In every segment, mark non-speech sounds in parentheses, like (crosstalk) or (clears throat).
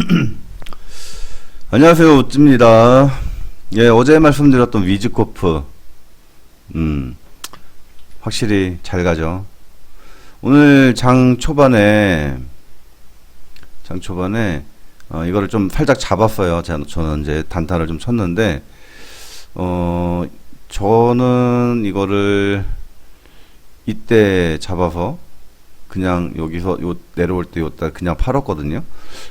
(clears throat) 안녕하세요, 우찌입니다. 예, 어제 말씀드렸던 위즈코프, 음, 확실히 잘 가죠. 오늘 장 초반에, 장 초반에, 어, 이거를 좀 살짝 잡았어요. 자- 저는 이제 단타를 좀 쳤는데, 어, 저는 이거를 이때 잡아서 그냥 여기서 요 내려올 때 요따 그냥 팔았거든요.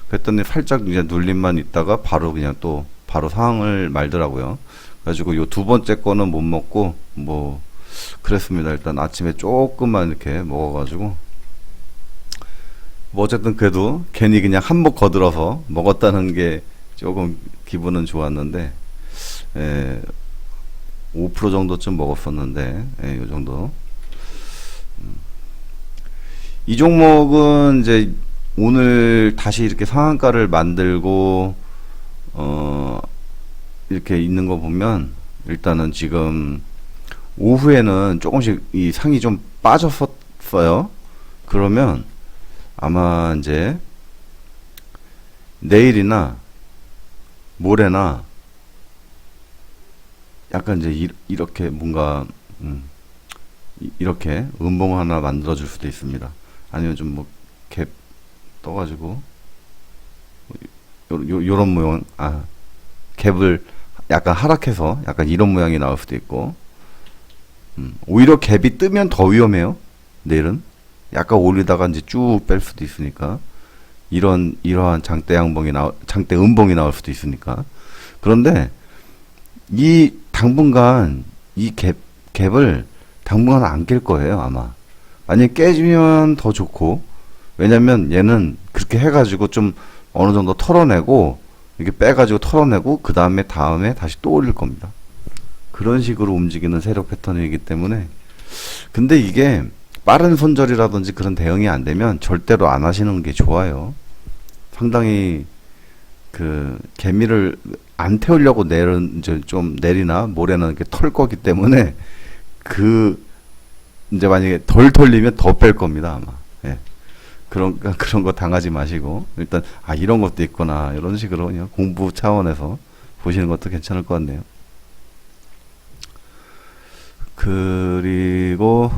그랬더니 살짝 이제 눌림만 있다가 바로 그냥 또 바로 상황을 말더라고요. 그래가지고 요 두 번째 거는 못 먹고 뭐 그랬습니다. 일단 아침에 조금만 이렇게 먹어가지고 뭐 어쨌든 그래도 괜히 그냥 한몫 거들어서 먹었다는 게 조금 기분은 좋았는데 예, 5% 정도쯤 먹었었는데 예, 요 정도. 이 종목은 이제 오늘 다시 이렇게 상한가를 만들고 어 이렇게 있는 거 보면 일단은 지금 오후에는 조금씩 이 상이 좀 빠졌었어요. 그러면 아마 이제 내일이나 모레나 약간 이제 이, 이렇게 뭔가 음, 이- 이렇게 음봉 하나 만들어 줄 수도 있습니다. 아니면 좀 뭐 갭 떠가지고 요, 요, 요 런 모양 아 갭을 약간 하락해서 약간 이런 모양이 나올 수도 있고 음, 오히려 갭이 뜨면 더 위험해요 내일은. 약간 올리다가 이제 쭉 뺄 수도 있으니까. 이런 이러한 장대 양봉이 나 장대 음봉이 나올 수도 있으니까. 그런데 이 당분간 이 갭 갭을 당분간 안 깰 거예요 아마 만약에 깨지면 더 좋고 왜냐면 얘는 그렇게 해가지고 좀 어느 정도 털어내고 이렇게 빼가지고 털어내고 그 다음에 다음에 다시 또 올릴 겁니다. 그런 식으로 움직이는 세력 패턴이기 때문에 근데 이게 빠른 손절이라든지 그런 대응이 안 되면 절대로 안 하시는 게 좋아요. 상당히 그 개미를 안 태우려고 내는 이제 좀 내리나 모래는 이렇게 털 거기 때문에 그 이제 만약에 덜 털리면 더 뺄 겁니다 아마. 예. 그런 (laughs) 그런 거 당하지 마시고 일단 아 이런 것도 있구나 이런 식으로 그냥 공부 차원에서 보시는 것도 괜찮을 것 같네요. 그리고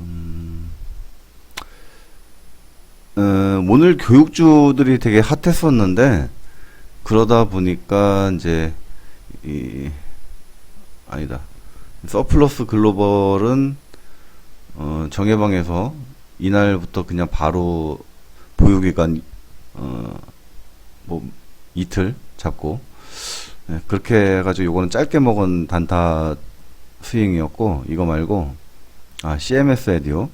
음, 어, 오늘 교육주들이 되게 핫했었는데 그러다 보니까 이제 이 아니다 서플러스 글로벌은 어, 정해방에서 이날부터 그냥 바로 보유기간 어, 뭐 이틀 잡고 네, 그렇게 해가지고 요거는 짧게 먹은 단타 스윙이었고 이거 말고 아 CMS 에디오.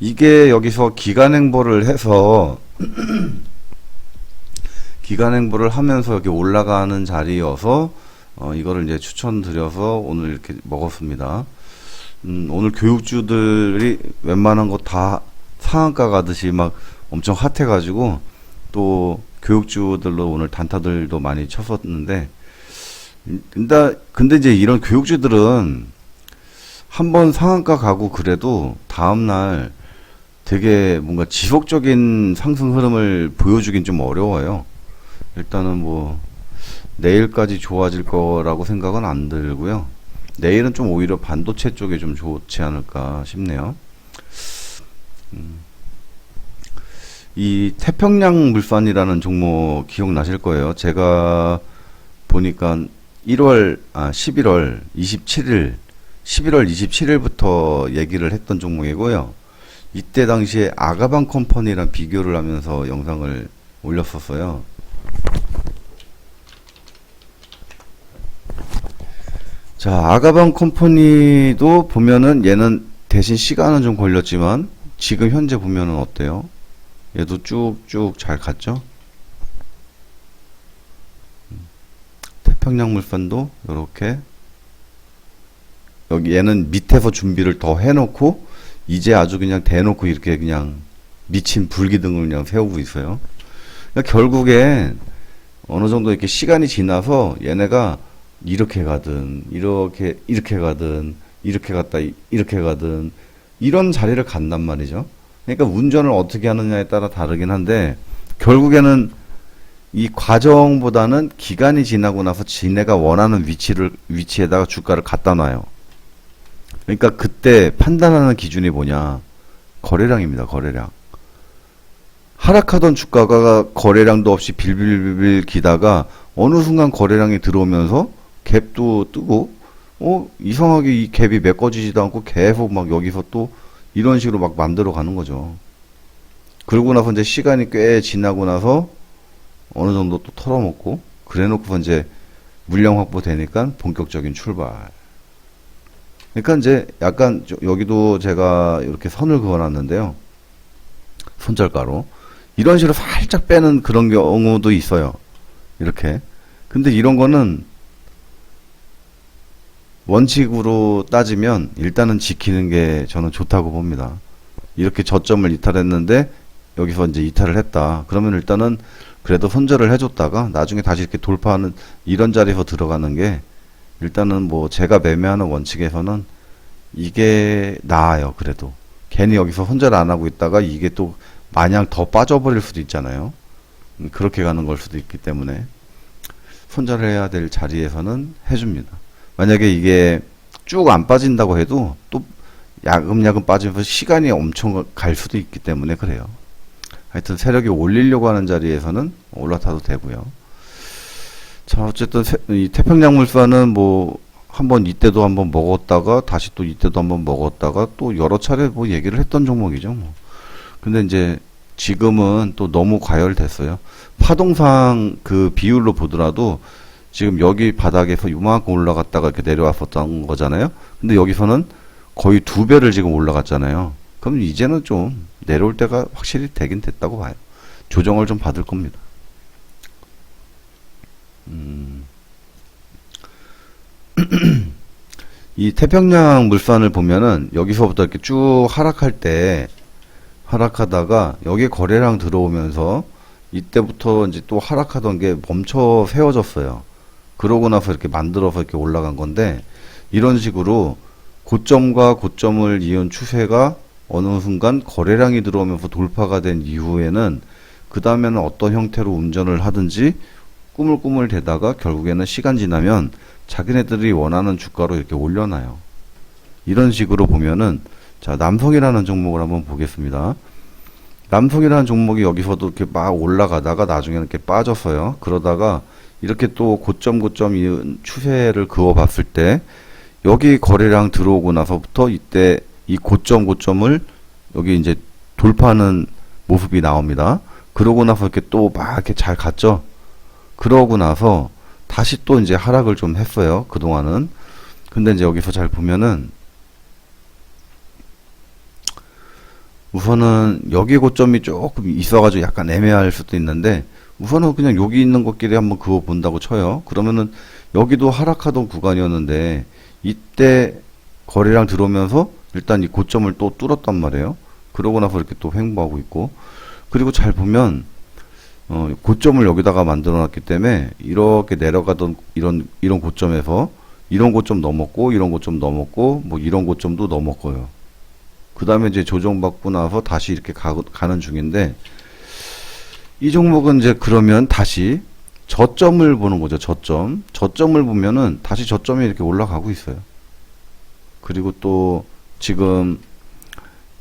이게 여기서 기간 행보를 해서 (clears throat) 기간 행보를 하면서 여기 올라가는 자리여서 어, 이거를 이제 추천드려서 오늘 이렇게 먹었습니다. 음, 오늘 교육주들이 웬만한 거 다 상한가 가듯이 막 엄청 핫해가지고 또 교육주들로 오늘 단타들도 많이 쳤었는데 음, 근데 근데 이제 이런 교육주들은 한 번 상한가 가고 그래도 다음날 되게 뭔가 지속적인 상승 흐름을 보여주긴 좀 어려워요. 일단은 뭐 내일까지 좋아질 거라고 생각은 안 들고요. 내일은 좀 오히려 반도체 쪽에 좀 좋지 않을까 싶네요. 음. 이 태평양 물산이라는 종목 기억나실 거예요. 제가 보니까 1월, 아, 11월 27일, 11월 27일부터 얘기를 했던 종목이고요. 이때 당시에 아가방 컴퍼니랑 비교를 하면서 영상을 올렸었어요. 자, 아가방 컴퍼니도 보면은 얘는 대신 시간은 좀 걸렸지만 지금 현재 보면은 어때요? 얘도 쭉쭉 잘 갔죠? 음. 태평양 물산도 이렇게 여기 얘는 밑에서 준비를 더 해놓고 이제 아주 그냥 대놓고 이렇게 그냥 미친 불기둥을 그냥 세우고 있어요. 그러니까 결국에 어느 정도 이렇게 시간이 지나서 얘네가 이렇게 가든 이렇게 이렇게 가든 이렇게 갔다 이- 이렇게 가든 이런 자리를 간단 말이죠. 그러니까 운전을 어떻게 하느냐에 따라 다르긴 한데 결국에는 이 과정보다는 기간이 지나고 나서 지네가 원하는 위치를 위치에다가 주가를 갖다 놔요. 그러니까 그때 판단하는 기준이 뭐냐? 거래량입니다. 거래량. 하락하던 주가가 거래량도 없이 빌빌빌 기다가 어느 순간 거래량이 들어오면서 갭도 뜨고 어 이상하게 이 갭이 메꿔지지도 않고 계속 막 여기서 또 이런 식으로 막 만들어 가는 거죠. 그러고 나서 이제 시간이 꽤 지나고 나서 어느 정도 또 털어먹고 그래놓고 이제 물량 확보 되니까 본격적인 출발. 그러니까 이제 약간 저- 여기도 제가 이렇게 선을 그어놨는데요. 손절가로 이런 식으로 살짝 빼는 그런 경우도 있어요. 이렇게. 근데 이런 거는 원칙으로 따지면 일단은 지키는 게 저는 좋다고 봅니다. 이렇게 저점을 이탈했는데 여기서 이제 이탈을 했다. 그러면 일단은 그래도 손절을 해줬다가 나중에 다시 이렇게 돌파하는 이런 자리에서 들어가는 게 일단은 뭐 제가 매매하는 원칙에서는 이게 나아요. 그래도 괜히 여기서 손절 안 하고 있다가 이게 또 마냥 더 빠져버릴 수도 있잖아요. 음, 그렇게 가는 걸 수도 있기 때문에 손절해야 될 자리에서는 해줍니다. 만약에 이게 쭉 안 빠진다고 해도 또 야금야금 빠지면서 시간이 엄청 갈 수도 있기 때문에 그래요. 하여튼 세력이 올리려고 하는 자리에서는 올라타도 되고요. 자, 어쨌든 세- 이 태평양물산은 뭐 한번 이때도 한번 먹었다가 다시 또 이때도 한번 먹었다가 또 여러 차례 뭐 얘기를 했던 종목이죠. 뭐. 근데 이제 지금은 또 너무 과열됐어요. 파동상 그 비율로 보더라도 지금 여기 바닥에서 요만큼 올라갔다가 이렇게 내려왔었던 거잖아요. 근데 여기서는 거의 두 배를 지금 올라갔잖아요. 그럼 이제는 좀 내려올 때가 확실히 되긴 됐다고 봐요. 조정을 좀 받을 겁니다. 음. (clears throat) 이 태평양 물산을 보면은 여기서부터 이렇게 쭉 하락할 때 하락하다가 여기 거래량 들어오면서 이때부터 이제 또 하락하던 게 멈춰 세워졌어요. 그러고 나서 이렇게 만들어서 이렇게 올라간 건데 이런 식으로 고점과 고점을 이은 추세가 어느 순간 거래량이 들어오면서 돌파가 된 이후에는 그 다음에는 어떤 형태로 운전을 하든지 꾸물꾸물 대다가 결국에는 시간 지나면 자기네들이 원하는 주가로 이렇게 올려놔요. 이런 식으로 보면은 자 남성이라는 종목을 한번 보겠습니다. 남성이라는 종목이 여기서도 이렇게 막 올라가다가 나중에는 이렇게 빠졌어요. 그러다가 이렇게 또 고점 고점 이은 추세를 그어봤을 때 여기 거래량 들어오고 나서부터 이때 이 고점 고점을 여기 이제 돌파하는 모습이 나옵니다. 그러고 나서 이렇게 또 막 이렇게 잘 갔죠. 그러고 나서 다시 또 이제 하락을 좀 했어요. 그동안은. 근데 이제 여기서 잘 보면은 우선은 여기 고점이 조금 있어가지고 약간 애매할 수도 있는데 우선은 그냥 여기 있는 것끼리 한번 그거 본다고 쳐요. 그러면은 여기도 하락하던 구간이었는데 이때 거래량 들어오면서 일단 이 고점을 또 뚫었단 말이에요. 그러고 나서 이렇게 또 횡보하고 있고 그리고 잘 보면 어, 고점을 여기다가 만들어 놨기 때문에 이렇게 내려가던 이런 이런 고점에서 이런 고점 넘었고 이런 고점 넘었고 뭐 이런 고점도 넘었고요. 그 다음에 이제 조정받고 나서 다시 이렇게 가, 가는 중인데 이 종목은 이제 그러면 다시 저점을 보는 거죠. 저점. 저점을 보면은 다시 저점이 이렇게 올라가고 있어요. 그리고 또 지금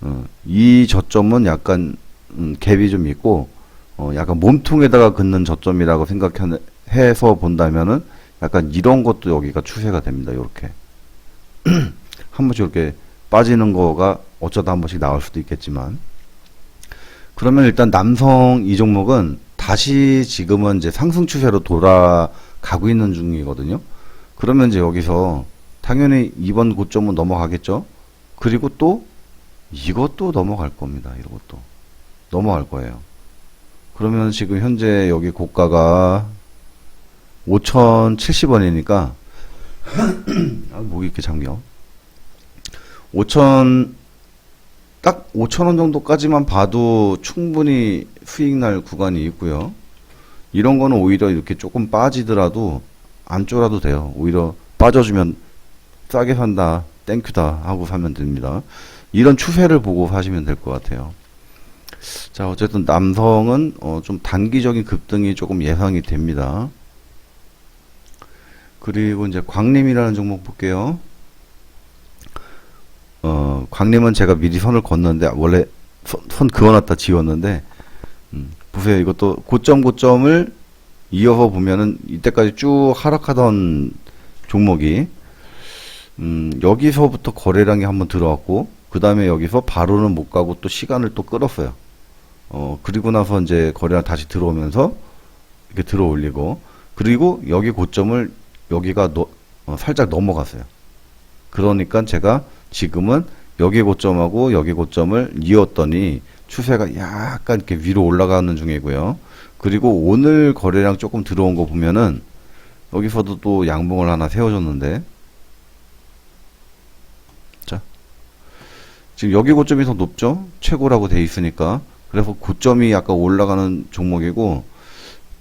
어, 이 저점은 약간 음, 갭이 좀 있고 어, 약간 몸통에다가 긋는 저점이라고 생각해서 본다면은 약간 이런 것도 여기가 추세가 됩니다. 이렇게 (clears throat) 한 번씩 이렇게 빠지는 거가 어쩌다 한 번씩 나올 수도 있겠지만 그러면 일단 남성 이 종목은 다시 지금은 이제 상승 추세로 돌아가고 있는 중이거든요. 그러면 이제 여기서 당연히 이번 고점은 넘어가겠죠. 그리고 또 이것도 넘어갈 겁니다. 이것도 넘어갈 거예요. 그러면 지금 현재 여기 고가가 5,070원이니까 (clears throat) 아, 목이 이렇게 잠겨. 5천 딱 5천 원 정도까지만 봐도 충분히 수익 날 구간이 있고요. 이런 거는 오히려 이렇게 조금 빠지더라도 안 쫄아도 돼요. 오히려 빠져주면 싸게 산다, 땡큐다 하고 사면 됩니다. 이런 추세를 보고 사시면 될 것 같아요. 자, 어쨌든 남성은 어, 좀 단기적인 급등이 조금 예상이 됩니다. 그리고 이제 광림이라는 종목 볼게요. 어, 광림은 제가 미리 선을 걷는데 원래 선, 선 그어놨다 지웠는데 음, 보세요. 이것도 고점 고점을 이어서 보면은 이때까지 쭉 하락하던 종목이 음, 여기서부터 거래량이 한번 들어왔고 그 다음에 여기서 바로는 못 가고 또 시간을 또 끌었어요. 어, 그리고 나서 이제 거래량 다시 들어오면서 이렇게 들어 올리고 그리고 여기 고점을 여기가 너, 어, 살짝 넘어갔어요. 그러니까 제가 지금은 여기 고점하고 여기 고점을 이었더니 추세가 약간 이렇게 위로 올라가는 중이고요. 그리고 오늘 거래량 조금 들어온 거 보면은 여기서도 또 양봉을 하나 세워줬는데 자 지금 여기 고점이 더 높죠? 최고라고 돼 있으니까 그래서 고점이 약간 올라가는 종목이고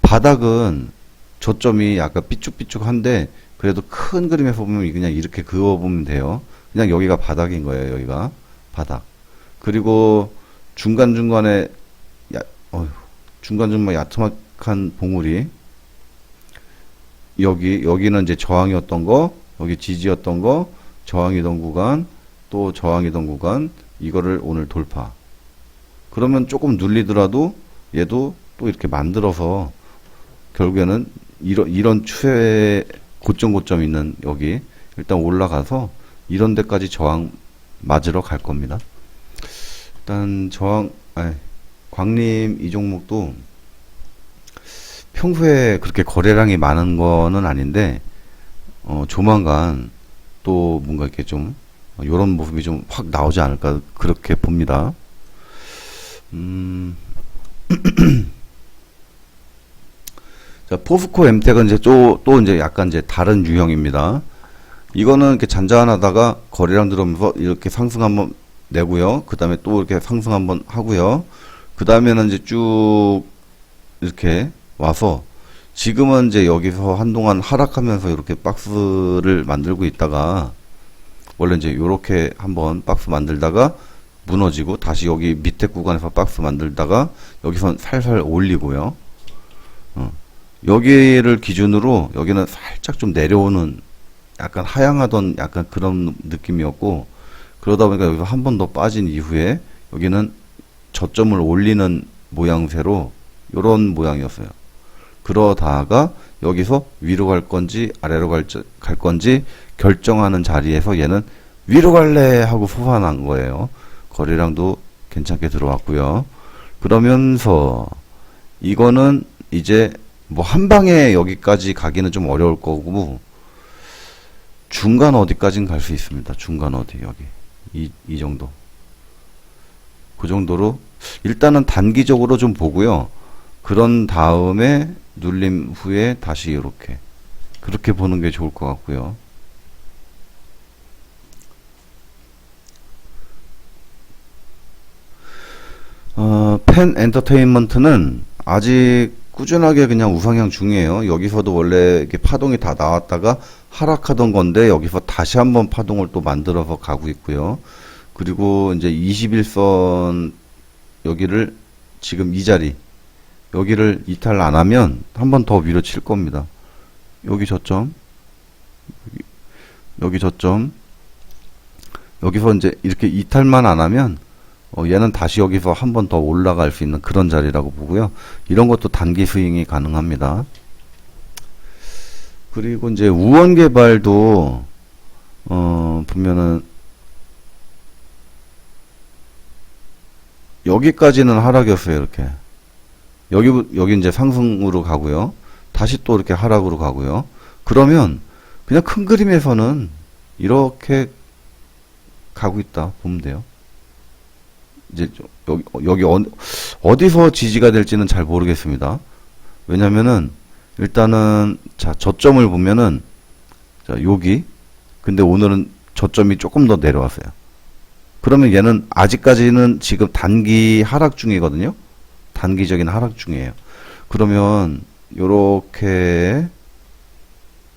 바닥은 저점이 약간 삐쭉삐쭉한데 그래도 큰 그림에서 보면 그냥 이렇게 그어보면 돼요. 그냥 여기가 바닥인 거예요. 여기가 바닥. 그리고 중간 중간에 야, 어휴, 중간 중간 야트막한 봉우리 여기 여기는 이제 저항이었던 거 여기 지지였던 거 저항이던 구간 또 저항이던 구간 이거를 오늘 돌파 그러면 조금 눌리더라도 얘도 또 이렇게 만들어서 결국에는 이런 이런 추세 고점 고점 있는 여기 일단 올라가서 이런 데까지 저항 맞으러 갈 겁니다. 일단 저항 아니, 광림 이 종목도 평소에 그렇게 거래량이 많은 거는 아닌데 어, 조만간 또 뭔가 이렇게 좀 이런 모습이 좀 확 나오지 않을까 그렇게 봅니다. 음. (clears throat) 자, 포스코 엠텍은 이제 또, 또 이제 약간 이제 다른 유형입니다. 이거는 이렇게 잔잔하다가 거래량 들어오면서 이렇게 상승 한번 내고요. 그 다음에 또 이렇게 상승 한번 하고요. 그 다음에는 이제 쭉 이렇게 와서 지금은 이제 여기서 한동안 하락하면서 이렇게 박스를 만들고 있다가 원래 이제 이렇게 한번 박스 만들다가 무너지고 다시 여기 밑에 구간에서 박스 만들다가 여기서 살살 올리고요. 어. 여기를 기준으로 여기는 살짝 좀 내려오는 약간 하향하던 약간 그런 느낌이었고 그러다 보니까 여기서 한 번 더 빠진 이후에 여기는 저점을 올리는 모양새로 이런 모양이었어요. 그러다가 여기서 위로 갈 건지 아래로 갈, 저- 갈 건지 결정하는 자리에서 얘는 위로 갈래 하고 소환한 거예요. 거래량도 괜찮게 들어왔고요. 그러면서 이거는 이제 뭐 한 방에 여기까지 가기는 좀 어려울 거고 중간 어디까지는 갈 수 있습니다. 중간 어디 여기 이, 이 정도 그 정도로 일단은 단기적으로 좀 보고요. 그런 다음에 눌림 후에 다시 이렇게 그렇게 보는 게 좋을 것 같고요. 어, 펜 엔터테인먼트는 아직 꾸준하게 그냥 우상향 중이에요. 여기서도 원래 이렇게 파동이 다 나왔다가 하락하던 건데 여기서 다시 한번 파동을 또 만들어서 가고 있고요. 그리고 이제 21선 여기를 지금 이 자리 여기를 이탈 안 하면 한 번 더 위로 칠 겁니다. 여기 저점 여기, 여기 저점 여기서 이제 이렇게 이탈만 안 하면 어, 얘는 다시 여기서 한 번 더 올라갈 수 있는 그런 자리라고 보고요. 이런 것도 단기 스윙이 가능합니다. 그리고 이제 우원 개발도 어, 보면은 여기까지는 하락이었어요. 이렇게 여기 여기 이제 상승으로 가고요. 다시 또 이렇게 하락으로 가고요. 그러면 그냥 큰 그림에서는 이렇게 가고 있다 보면 돼요. 이제 저- 여기 여기 어, 어디서 지지가 될지는 잘 모르겠습니다. 왜냐면은 일단은 자 저점을 보면은 자 여기 근데 오늘은 저점이 조금 더 내려왔어요. 그러면 얘는 아직까지는 지금 단기 하락 중이거든요. 단기적인 하락 중이에요. 그러면 요렇게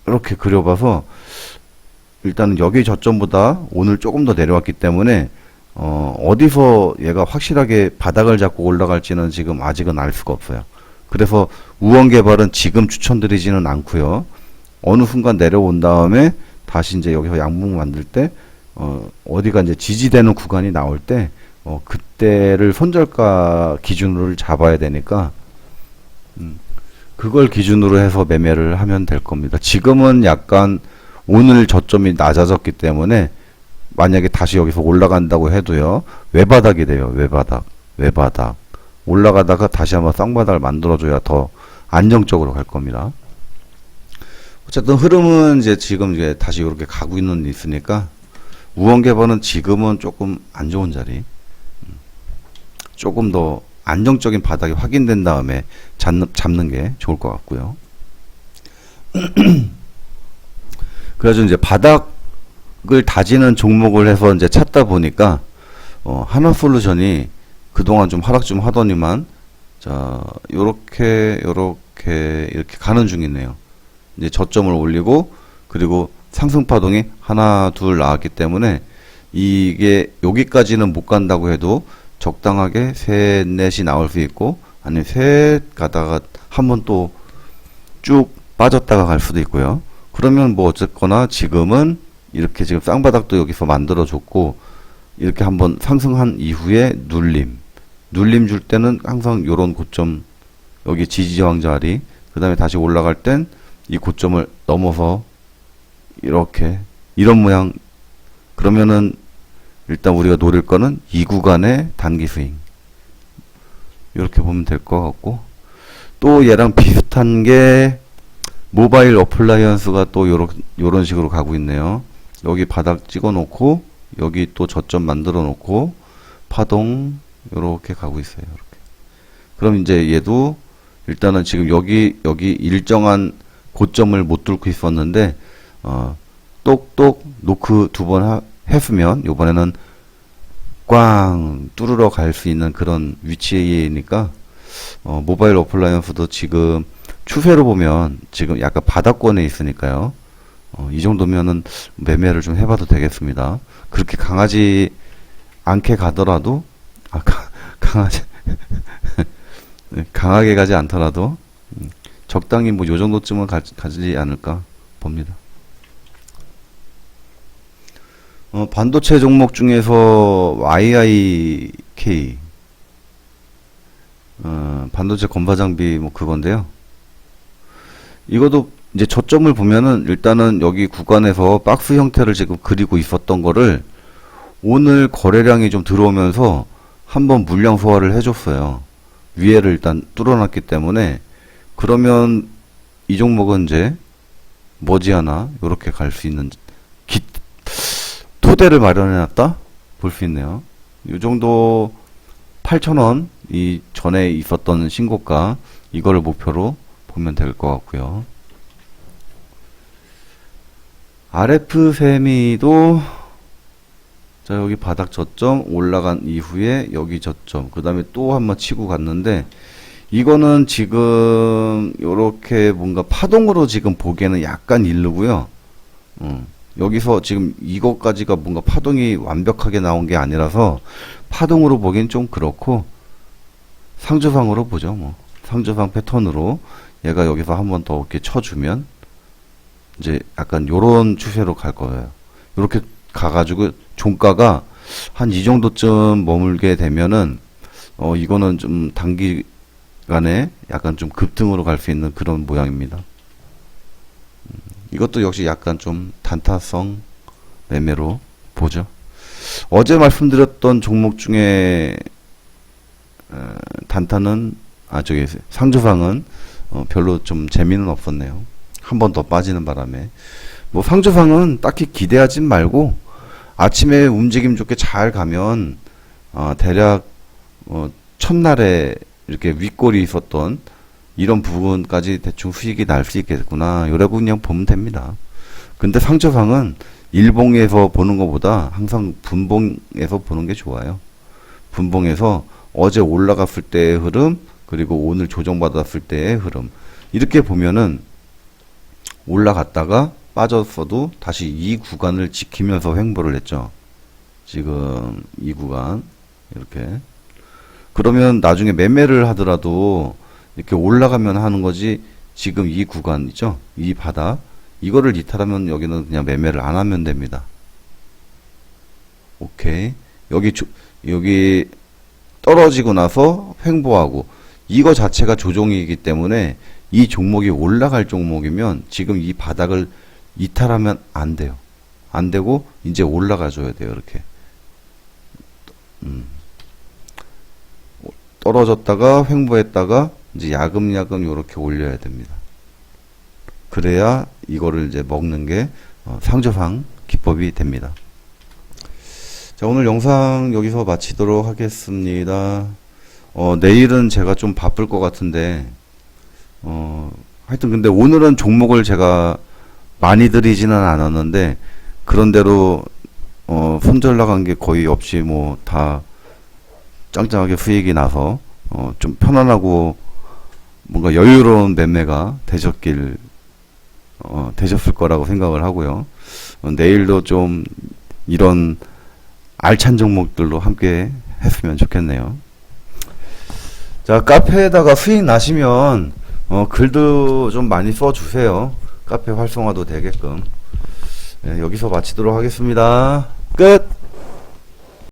이렇게 그려봐서 일단은 여기 저점보다 오늘 조금 더 내려왔기 때문에 어, 어디서 얘가 확실하게 바닥을 잡고 올라갈지는 지금 아직은 알 수가 없어요. 그래서 우원 개발은 지금 추천드리지는 않고요. 어느 순간 내려온 다음에 다시 이제 여기서 양봉 만들 때 어, 어디가 이제 지지되는 구간이 나올 때 어, 그때를 손절가 기준으로 잡아야 되니까 음, 그걸 기준으로 해서 매매를 하면 될 겁니다. 지금은 약간 오늘 저점이 낮아졌기 때문에 만약에 다시 여기서 올라간다고 해도요 외바닥이 돼요 외바닥 외바닥 올라가다가 다시 한번 쌍바닥을 만들어줘야 더 안정적으로 갈 겁니다. 어쨌든 흐름은 이제 지금 이제 다시 이렇게 가고 있는 있으니까 우원 개발은 지금은 조금 안 좋은 자리. 음, 조금 더 안정적인 바닥이 확인된 다음에 잡는, 잡는 게 좋을 것 같고요. (clears throat) 그래서 이제 바닥 을 다지는 종목을 해서 이제 찾다 보니까 어, 하나솔루션이 그동안 좀 하락 좀 하더니만 자 요렇게 요렇게 이렇게 가는 중이네요. 이제 저점을 올리고 그리고 상승 파동이 하나 둘 나왔기 때문에 이게 여기까지는 못 간다고 해도 적당하게 셋 넷이 나올 수 있고 아니면 셋 가다가 한 번 또 쭉 빠졌다가 갈 수도 있고요. 그러면 뭐 어쨌거나 지금은 이렇게 지금 쌍바닥도 여기서 만들어 줬고 이렇게 한번 상승한 이후에 눌림. 눌림 줄 때는 항상 요런 고점 여기 지지 저항 자리 그 다음에 다시 올라갈 땐 이 고점을 넘어서 이렇게 이런 모양. 그러면은 일단 우리가 노릴 거는 이 구간의 단기 스윙. 이렇게 보면 될 것 같고 또 얘랑 비슷한 게 모바일 어플라이언스가 또 요런 요런 식으로 가고 있네요. 여기 바닥 찍어 놓고 여기 또 저점 만들어 놓고 파동 요렇게 가고 있어요. 이렇게. 그럼 이제 얘도 일단은 지금 여기 여기 일정한 고점을 못 뚫고 있었는데 어 똑똑 노크 두 번 했으면 요번에는 꽝 뚫으러 갈 수 있는 그런 위치이니까 어 모바일 어플라이언스도 지금 추세로 보면 지금 약간 바닥권에 있으니까요. 어, 이 정도면은 매매를 좀 해봐도 되겠습니다. 그렇게 강하지 않게 가더라도 아 가, 강하지 네, 강하게 가지 않더라도 음, 적당히 뭐 요 정도쯤은 가, 가지 않을까 봅니다. 어, 반도체 종목 중에서 YIK 어, 반도체 건파 장비 뭐 그건데요. 이것도 이제 저점을 보면은 일단은 여기 구간에서 박스 형태를 지금 그리고 있었던 거를 오늘 거래량이 좀 들어오면서 한번 물량 소화를 해줬어요. 위에를 일단 뚫어놨기 때문에 그러면 이 종목은 이제 머지않아 이렇게 갈 수 있는 기, 토대를 마련해놨다 볼 수 있네요. 이 정도 8,000원 이 전에 있었던 신고가 이거를 목표로 보면 될 것 같고요. RF 세미도 자 여기 바닥 저점 올라간 이후에 여기 저점 그 다음에 또 한번 치고 갔는데 이거는 지금 요렇게 뭔가 파동으로 지금 보기에는 약간 일르고요. 음, 여기서 지금 이것까지가 뭔가 파동이 완벽하게 나온 게 아니라서 파동으로 보기엔 좀 그렇고 상주상으로 보죠 뭐. 상주상 패턴으로 얘가 여기서 한번 더 이렇게 쳐주면 이제 약간 요런 추세로 갈 거예요 요렇게 가가지고 종가가 한 이 정도쯤 머물게 되면은 어 이거는 좀 단기간에 약간 좀 급등으로 갈 수 있는 그런 모양입니다. 음, 이것도 역시 약간 좀 단타성 매매로 보죠. 어제 말씀드렸던 종목 중에 어, 단타는 아 저기 상주상은 어, 별로 좀 재미는 없었네요. 한 번 더 빠지는 바람에 뭐 상주상은 딱히 기대하진 말고 아침에 움직임 좋게 잘 가면 어, 대략 어, 첫날에 이렇게 윗골이 있었던 이런 부분까지 대충 수익이 날 수 있겠구나 요라고 그냥 보면 됩니다. 근데 상주상은 일봉에서 보는 것보다 항상 분봉에서 보는 게 좋아요. 분봉에서 어제 올라갔을 때의 흐름 그리고 오늘 조정받았을 때의 흐름 이렇게 보면은 올라갔다가 빠졌어도 다시 이 구간을 지키면서 횡보를 했죠. 지금 이 구간 이렇게. 그러면 나중에 매매를 하더라도 이렇게 올라가면 하는 거지 지금 이 구간 있죠? 이 바닥 이거를 이탈하면 여기는 그냥 매매를 안 하면 됩니다. 오케이. 여기 조, 여기 떨어지고 나서 횡보하고. 이거 자체가 조종이기 때문에 이 종목이 올라갈 종목이면 지금 이 바닥을 이탈하면 안 돼요. 안 되고 이제 올라가 줘야 돼요. 이렇게. 음. 떨어졌다가 횡보했다가 이제 야금야금 이렇게 올려야 됩니다. 그래야 이거를 이제 먹는 게 어, 상조상 기법이 됩니다. 자, 오늘 영상 여기서 마치도록 하겠습니다. 어, 내일은 제가 좀 바쁠 것 같은데, 어, 하여튼 근데 오늘은 종목을 제가 많이 들이지는 않았는데, 그런대로, 어, 손절 나간 게 거의 없이 뭐 다 짱짱하게 수익이 나서, 어, 좀 편안하고 뭔가 여유로운 매매가 되셨길, 어, 되셨을 거라고 생각을 하고요. 어, 내일도 좀 이런 알찬 종목들로 함께 했으면 좋겠네요. 자, 카페에다가 수익 나시면, 어, 글도 좀 많이 써주세요. 카페 활성화도 되게끔. 네, 여기서 마치도록 하겠습니다. 끝!